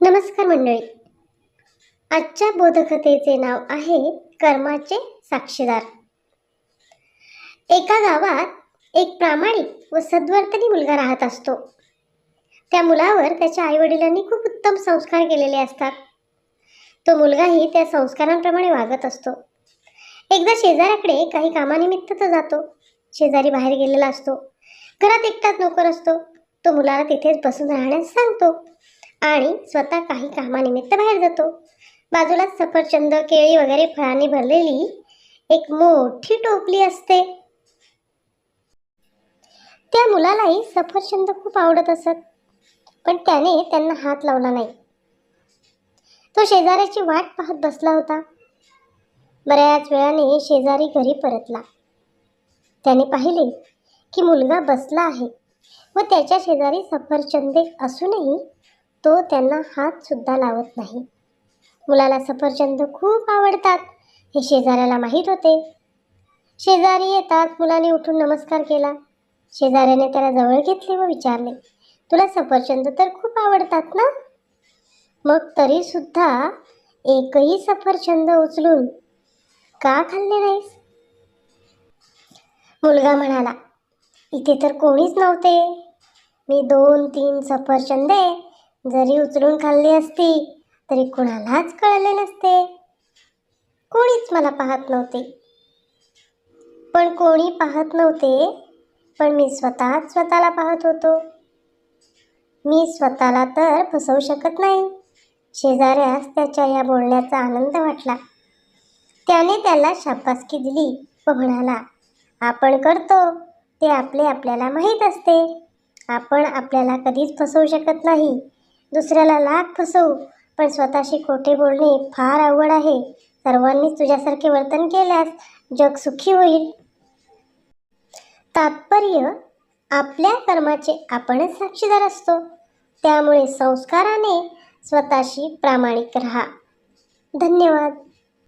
नमस्कार मंडळी. आजच्या बोधकथेचे नाव आहे कर्माचे साक्षीदार. एका गावात एक प्रामाणिक व सद्वर्तनी मुलगा राहत असतो. त्या मुलावर त्याच्या आईवडिलांनी खूप उत्तम संस्कार केलेले असतात. तो मुलगाही त्या संस्कारांप्रमाणे वागत असतो. एकदा शेजाऱ्याकडे काही कामानिमित्त तो जातो. शेजारी बाहेर गेलेला असतो. घरात एकटाच नोकर असतो. तो मुलाला तिथेच बसून राहण्यास सांगतो. आणि स्वतः काही कामानिमित्त बाहेर जातो. बाजूलाच सफरचंद केळी वगैरे फळांनी भरलेली एक मोठी टोपली असते. त्या मुलालाही सफरचंद खूप आवडत असत पण त्याने त्यांना हात लावला नाही. तो शेजाऱ्याची वाट पाहत बसला होता. बऱ्याच वेळाने शेजारी घरी परतला. त्याने पाहिले की मुलगा बसला आहे व त्याच्या शेजारी सफरचंदे असूनही तो त्यांना हातसुद्धा लावत नाही. मुलाला सफरचंद खूप आवडतात हे शेजाऱ्याला माहीत होते. शेजारी येतात मुलाने उठून नमस्कार केला. शेजाऱ्याने त्याला जवळ घेतले व विचारले तुला सफरचंद तर खूप आवडतात ना? मग तरीसुद्धा एकही सफरचंद उचलून का खाल्ले नाहीस? मुलगा म्हणाला इथे तर कोणीच नव्हते. मी दोन तीन सफरचंदे जरी उचलून खाल्ली असती तरी कुणालाच कळले नसते. कोणीच मला पाहत नव्हते. पण कोणी पाहत नव्हते पण मी स्वतःच स्वतःला पाहत होतो. मी स्वतःला तर फसवू शकत नाही. शेजाऱ्यास त्याच्या या बोलण्याचा आनंद वाटला. त्याने त्याला शाबासकी दिली व म्हणाला आपण करतो. ते आपले आपल्याला माहीत असते. आपण आपल्याला कधीच फसवू शकत नाही. दुसऱ्याला लाख फसवू पण स्वतःशी खोटे बोलणे फार अवघड आहे. सर्वांनीच तुझ्यासारखे वर्तन केल्यास जग सुखी होईल. तात्पर्य आपल्या कर्माचे आपणच साक्षीदार असतो. त्यामुळे संस्काराने स्वतःशी प्रामाणिक राहा. धन्यवाद.